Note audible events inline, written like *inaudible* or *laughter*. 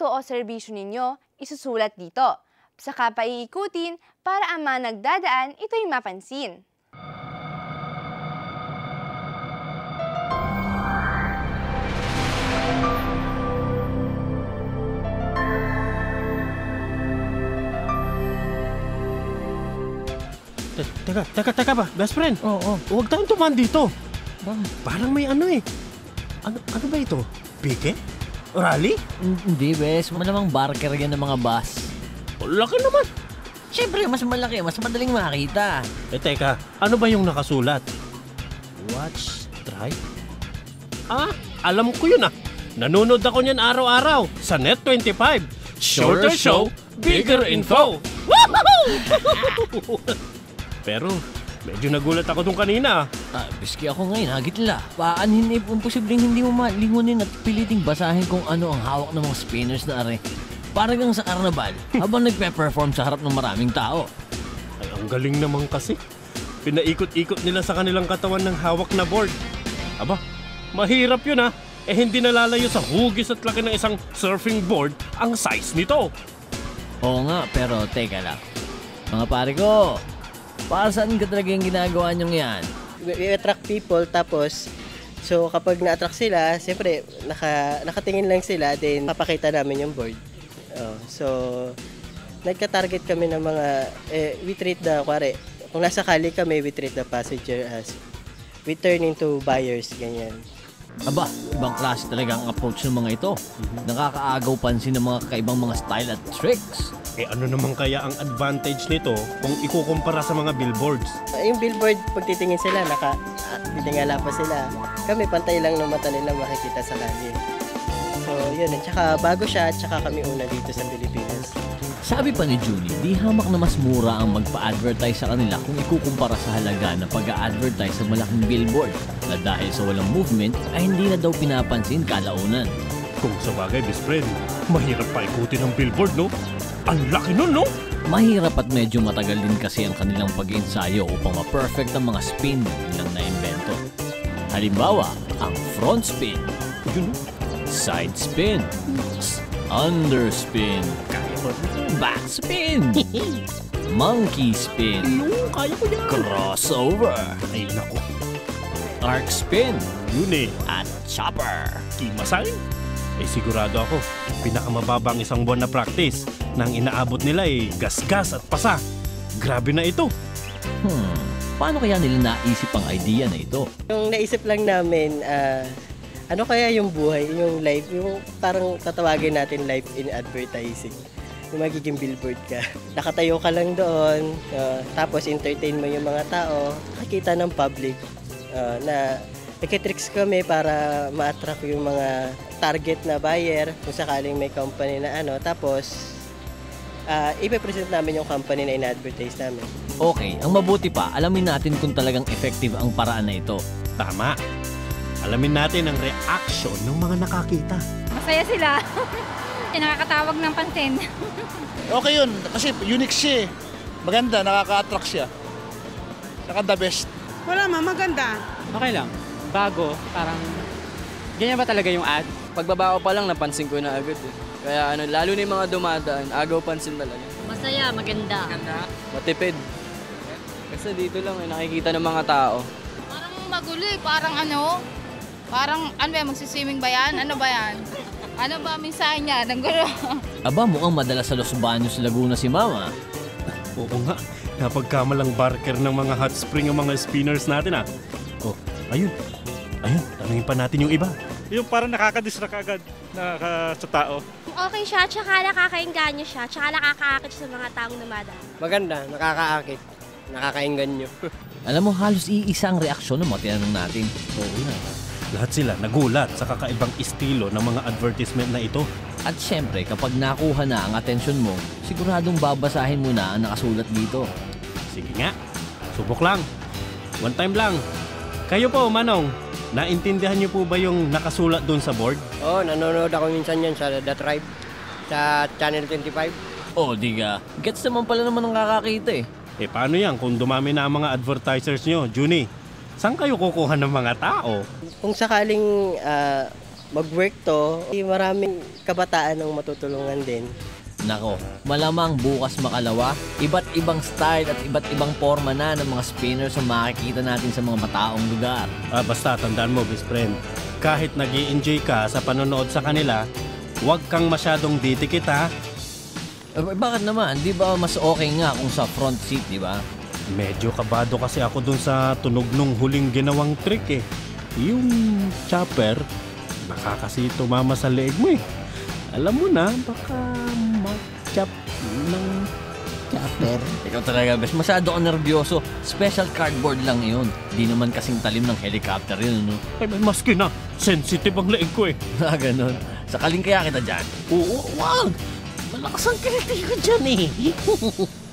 produkto o serbisyo ninyo, isusulat dito. Saka pa iikutin para ang mga nagdadaan ito'y mapansin. Te- Teka, teka, teka ba? Best friend, Oo, oh, huwag tayong tumaan dito. Bakit? Parang may ano eh. Ano, ano ba ito? Pike? Rally? Hindi, bes. Malamang barker yan ng mga bus. Laki naman. Siyempre, mas malaki, mas madaling makita. Eh teka, ano ba yung nakasulat? Watch, try? Ah, alam ko yun ah. Nanonood ako niyan araw-araw sa Net25. Shorter show, bigger info. *laughs* Pero, medyo nagulat ako dun kanina. Ah, biski ako ngayon, hagitla. Paanhin eh, imposibleng hindi mo malingunin at piliting basahin kung ano ang hawak ng mga spinners na are. Parang gang sa karnaval, *laughs* habang nagpe-perform sa harap ng maraming tao. Ay, ang galing naman kasi. Pinaikot-ikot nila sa kanilang katawan ng hawak na board. Aba, mahirap yun ah. Eh hindi nalalayo sa hugis at laki ng isang surfing board ang size nito. Oo nga, pero teka lang. Mga pare ko, para saan ka talaga yung ginagawa niyong yan? we, attract people tapos so kapag na-attract sila, siyempre naka, nakatingin lang sila then papakita namin yung board. Oh, so nagka-target kami ng mga eh, we treat the kuwari, kung nasa kali kami, we treat the passenger as we turn into buyers, ganyan. Aba, ibang klase talaga ang approach ng mga ito. Nakakaagaw pansin ng mga kakaibang mga style at tricks. Eh ano naman kaya ang advantage nito kung ikukumpara sa mga billboards? Ah, Yung billboard, pag titingin sila, naka, ah, titingala pa sila. Kami, pantay lang ng mata nila makikita sa kali. So, yun. At saka bago siya, at saka kami una dito sa Pilipinas. Sabi pa ni Julie, di hamak na mas mura ang magpa-advertise sa kanila kung ikukumpara sa halaga na pag-a-advertise sa malaking billboard na dahil sa walang movement ay hindi na daw pinapansin kalaunan. Kung sa bagay, best friend, mahirap pa ikutin ang billboard, no? Ang laki nun, no? Mahirap at medyo matagal din kasi ang kanilang pag-ensayo upang ma-perfect ang mga spin nilang naimbento. Halimbawa, ang front spin, Yun, side spin, underspin, back spin, *laughs* monkey spin, Yung, kaya ko yan. crossover, Ay, naku. arc spin, Yun eh. at chopper. Kimasay? Eh sigurado ako, pinakamababang isang buwan na practice nang inaabot nila ay gasgas at pasa. Grabe na ito. Hmm, paano kaya nila naisip ang idea na ito? Yung naisip lang namin, ah, ano kaya yung buhay, yung life, yung parang tatawagin natin life in advertising. Yung magiging billboard ka. *laughs* Nakatayo ka lang doon, ah, tapos entertain mo yung mga tao, nakikita ng public ah, na nagkitricks kami para ma-attract yung mga target na buyer kung sakaling may company na ano. Tapos, uh, ipipresent namin yung company na in-advertise namin. Okay, ang mabuti pa, alamin natin kung talagang effective ang paraan na ito. Tama. Alamin natin ang reaction ng mga nakakita. Masaya sila. *laughs* Nakakatawag ng pansin. *laughs* Okay yun, kasi unique siya eh. Maganda, nakaka-attract siya. Saka the best. Wala ma, maganda. Okay lang. Bago, parang ganyan ba talaga yung ad? Pagbaba ko pa lang, napansin ko na agad eh. Kaya ano, lalo na yung mga dumadaan, agaw pansin talaga. Masaya, maganda. Matipid. Kasi dito lang eh, nakikita ng mga tao. Parang magulo eh. Parang ano? Parang ano ba, magsiswimming ba yan? Ano ba yan? Ano ba ang mensahe niya? Nang gulo. *laughs* Aba, mukhang madalas sa Los Baños, Laguna si Mama. Oo nga, napagkamalang barker ng mga hot spring ang mga spinners natin ah. Oh, ayun. Ayun, tanungin pa natin yung iba. Yung parang nakaka-distract agad nakaka sa tao. Okay siya, tsaka nakakainganyo siya, tsaka nakakaakit siya sa mga taong dumadaan. Maganda, nakakaakit, nakakainganyo. *laughs* Alam mo, halos iisa ang reaksyon ng mga tinanong natin. Oo nga. Lahat sila nagulat sa kakaibang estilo ng mga advertisement na ito. At syempre, kapag nakuha na ang atensyon mo, siguradong babasahin mo na ang nakasulat dito. Sige nga, subok lang. One time lang. Kayo po, Manong, naintindihan niyo po ba yung nakasulat doon sa board? Oo, oh, nanonood ako minsan yan sa The Tribe, sa Channel 25. Oh, diga. Gets naman pala naman ang kakakita eh. Eh paano yan kung dumami na ang mga advertisers nyo, Juni? Saan kayo kukuha ng mga tao? Kung sakaling ah, mag-work to, eh, maraming kabataan ang matutulungan din. Nako, malamang bukas makalawa, iba't ibang style at iba't ibang forma na ng mga spinners ang makikita natin sa mga mataong lugar. Ah, basta, tandaan mo, best friend. Kahit nag enjoy ka sa panonood sa kanila, huwag kang masyadong ditikit ha. Eh, bakit naman? Di ba mas okay nga kung sa front seat, di ba? Medyo kabado kasi ako dun sa tunog nung huling ginawang trick eh. Yung chopper, nakakasi tumama sa leeg mo eh. Alam mo na, baka mag-chop ng chopper. Ikaw talaga, bes. Masyado ka nervyoso. Special cardboard lang yun. Di naman kasing talim ng helicopter yun, no? Ay, may maski na. Sensitive ang leeg ko eh. *laughs* Ah, ganun. Sakaling kaya kita dyan. Oo, wag! Malakas ang kiliti ko dyan eh. *laughs*